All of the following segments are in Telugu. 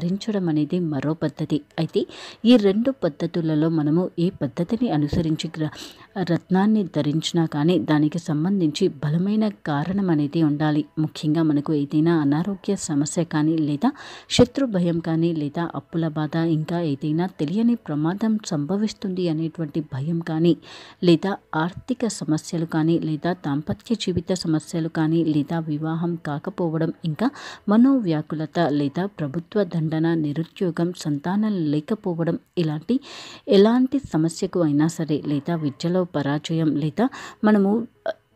ధరించడం అనేది మరో పద్ధతి. అయితే ఈ రెండు పద్ధతులలో మనము ఏ పద్ధతిని అనుసరించి రత్నాన్ని ధరించినా కానీ దానికి సంబంధించి బలమైన కారణం అనేది ఉండాలి. ముఖ్యంగా మనకు ఏదైనా అనారోగ్య సమస్య కానీ లేదా శత్రు భయం కానీ లేదా అప్పుల బాధ ఇంకా ఏదైనా తెలియని ప్రమాదం సంభవిస్తుంది అనేటువంటి భయం కానీ లేదా ఆర్థిక సమస్యలు కానీ లేదా దాంపత్య జీవిత సమస్యలు కానీ లేదా వివాహం కాకపోవడం ఇంకా మనోవ్యాకులత లేదా ప్రభుత్వ దండ దండన నిరుద్యోగం సంతానం లేకపోవడం ఇలాంటి ఎలాంటి సమస్యకు అయినా సరే లేదా విద్యలో పరాజయం లేదా మనము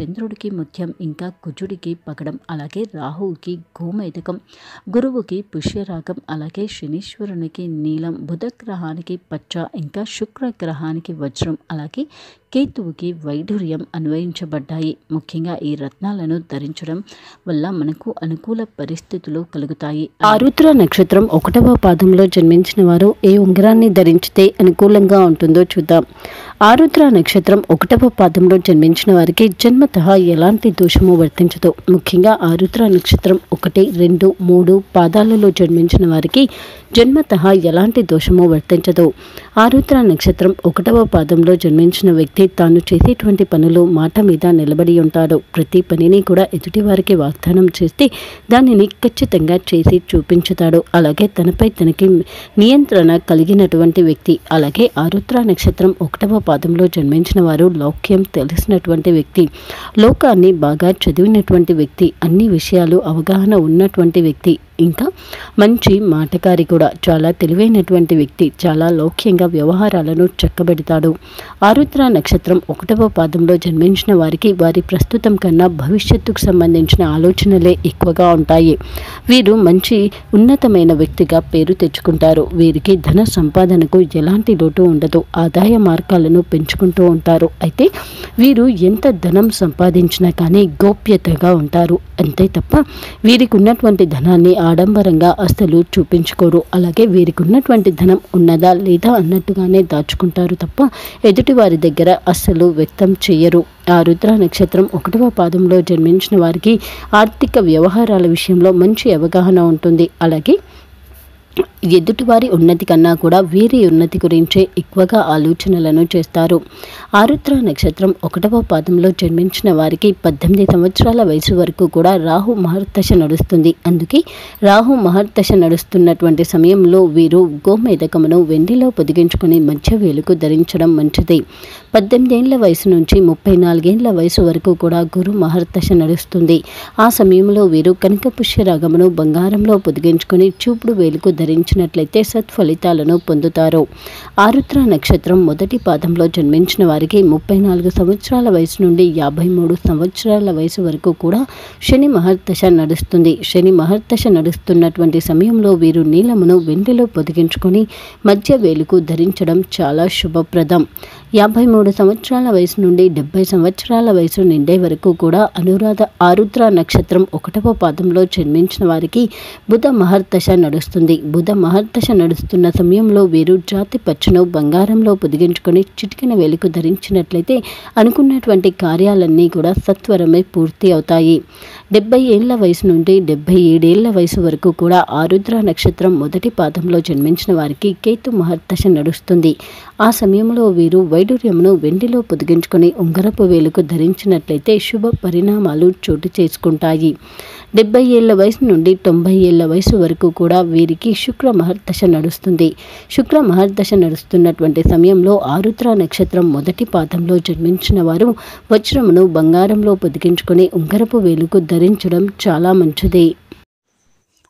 చంద్రుడికి ముత్యం ఇంకా కుజుడికి పగడం అలాగే రాహువుకి గోమేదకం గురువుకి పుష్యరాగం అలాగే శనీశ్వరునికి నీలం బుధ గ్రహానికి పచ్చ ఇంకా శుక్ర గ్రహానికి వజ్రం అలాగే కేతువుకి వైఢూర్యం అన్వయించబడ్డాయి. ముఖ్యంగా ఈ రత్నాలను ధరించడం వల్ల మనకు అనుకూల పరిస్థితులు కలుగుతాయి. ఆరుద్ర నక్షత్రం ఒకటవ పాదంలో జన్మించిన వారు ఏ ఉంగరాన్ని ధరించితే అనుకూలంగా ఉంటుందో చూద్దాం. ఆరుద్ర నక్షత్రం ఒకటవ పాదంలో జన్మించిన వారికి జన్మత ఎలాంటి దోషము వర్తించదు. ముఖ్యంగా ఆరుద్ర నక్షత్రం ఒకటి రెండు మూడు పాదాలలో జన్మించిన వారికి జన్మత ఎలాంటి దోషము వర్తించదు. ఆరుద్ర నక్షత్రం ఒకటవ పాదంలో జన్మించిన వ్యక్తి తాను చేసేటువంటి పనులు మాట మీద నిలబడి ఉంటాడు. ప్రతి పనిని కూడా ఎదుటి వారికి వాగ్దానం చేస్తే దానిని ఖచ్చితంగా చేసి చూపించుతాడు. అలాగే తనపై తనకి నియంత్రణ కలిగినటువంటి వ్యక్తి అలాగే ఆరుద్ర నక్షత్రం ఒకటవ పాదంలో జన్మించిన వారు లౌక్యం తెలిసినటువంటి వ్యక్తి లోకాన్ని బాగా చదివినటువంటి వ్యక్తి అన్ని విషయాలు అవగాహన ఉన్నటువంటి వ్యక్తి ఇంకా మంచి మాటకారి కూడా చాలా తెలివైనటువంటి వ్యక్తి చాలా లౌక్యంగా వ్యవహారాలను చక్కబెడతాడు. ఆరుద్ర నక్షత్రం ఒకటవ పాదంలో జన్మించిన వారికి వారి ప్రస్తుతం కన్నా భవిష్యత్తుకు సంబంధించిన ఆలోచనలే ఎక్కువగా ఉంటాయి. వీరు మంచి ఉన్నతమైన వ్యక్తిగా పేరు తెచ్చుకుంటారు. వీరికి ధన సంపాదనకు ఎలాంటి లోటు ఉండదు. ఆదాయ మార్గాలను పెంచుకుంటూ ఉంటారు. అయితే వీరు ఎంత ధనం సంపాదించినా కానీ గోప్యతగా ఉంటారు. అంతే తప్ప వీరికి ఉన్నటువంటి ధనాన్ని ఆడంబరంగా అస్సలు చూపించుకోరు. అలాగే వీరికి ఉన్నటువంటి ధనం ఉన్నదా లేదా అన్నట్టుగానే దాచుకుంటారు తప్ప ఎదుటి వారి దగ్గర అస్సలు వ్యక్తం చేయరు. ఆ రుద్ర నక్షత్రం ఒకటవ పాదంలో జన్మించిన వారికి ఆర్థిక వ్యవహారాల విషయంలో మంచి అవగాహన ఉంటుంది. అలాగే ఎదుటివారి ఉన్నతి కన్నా కూడా వీరి ఉన్నతి గురించే ఎక్కువగా ఆలోచనలను చేస్తారు. ఆరుద్ర నక్షత్రం ఒకటవ పాదంలో జన్మించిన వారికి పద్దెనిమిది సంవత్సరాల వయసు వరకు కూడా రాహు మహర్దశ నడుస్తుంది. అందుకే రాహు మహర్దశ నడుస్తున్నటువంటి సమయంలో వీరు గోమేదకమును వెండిలో పొదిగించుకుని మధ్య వేలుకు ధరించడం మంచిది. పద్దెనిమిదేళ్ళ వయసు నుంచి ముప్పై నాలుగేళ్ళ వయసు వరకు కూడా గురు మహర్దశ నడుస్తుంది. ఆ సమయంలో వీరు కనక పుష్యరాగమును బంగారంలో పొదిగించుకుని చూపుడు వేలుకు పాటించినట్లయితే సత్ఫలితాలను పొందుతారు. ఆరుద్ర నక్షత్రం మొదటి పాదంలో జన్మించిన వారికి ముప్పై నాలుగు సంవత్సరాల వయసు నుండి యాభై మూడు సంవత్సరాల వయసు వరకు కూడా శని మహర్దశ నడుస్తుంది. శని మహర్దశ నడుస్తున్నటువంటి సమయంలో వీరు నీలమును వెండిలో పొదిగించుకొని మధ్య వేలుకు ధరించడం చాలా శుభప్రదం. యాభై మూడు సంవత్సరాల వయసు నుండి డెబ్బై సంవత్సరాల వయసు నిండే వరకు కూడా అనురాధ ఆరుద్ర నక్షత్రం ఒకటవ పాదంలో జన్మించిన వారికి బుధ మహర్దశ నడుస్తుంది. బుధ మహర్దశ నడుస్తున్న సమయంలో వీరు జాతి పచ్చను బంగారంలో పొదిగించుకొని చిటికిన వెలుకు ధరించినట్లయితే అనుకున్నటువంటి కార్యాలన్నీ కూడా సత్వరమే పూర్తి అవుతాయి. డెబ్బై ఏళ్ళ వయసు నుండి డెబ్బై ఏడేళ్ళ వయసు వరకు కూడా ఆరుద్ర నక్షత్రం మొదటి పాదంలో జన్మించిన వారికి కేతు మహర్దశ నడుస్తుంది. ఆ సమయంలో వీరు వైడూర్యమును వెండిలో పొదిగించుకొని ఉంగరపు వేలుకు ధరించినట్లయితే శుభ పరిణామాలు చోటు చేసుకుంటాయి. డెబ్బై ఏళ్ళ వయసు నుండి తొంభై ఏళ్ళ వయసు వరకు కూడా వీరికి శుక్ర మహర్దశ నడుస్తుంది. శుక్ర మహర్దశ నడుస్తున్నటువంటి సమయంలో ఆరుద్ర నక్షత్రం మొదటి పాదంలో జన్మించిన వారు వజ్రమును బంగారంలో పొదిగించుకొని ఉంగరపు వేలుకు ధరించడం చాలా మంచిది.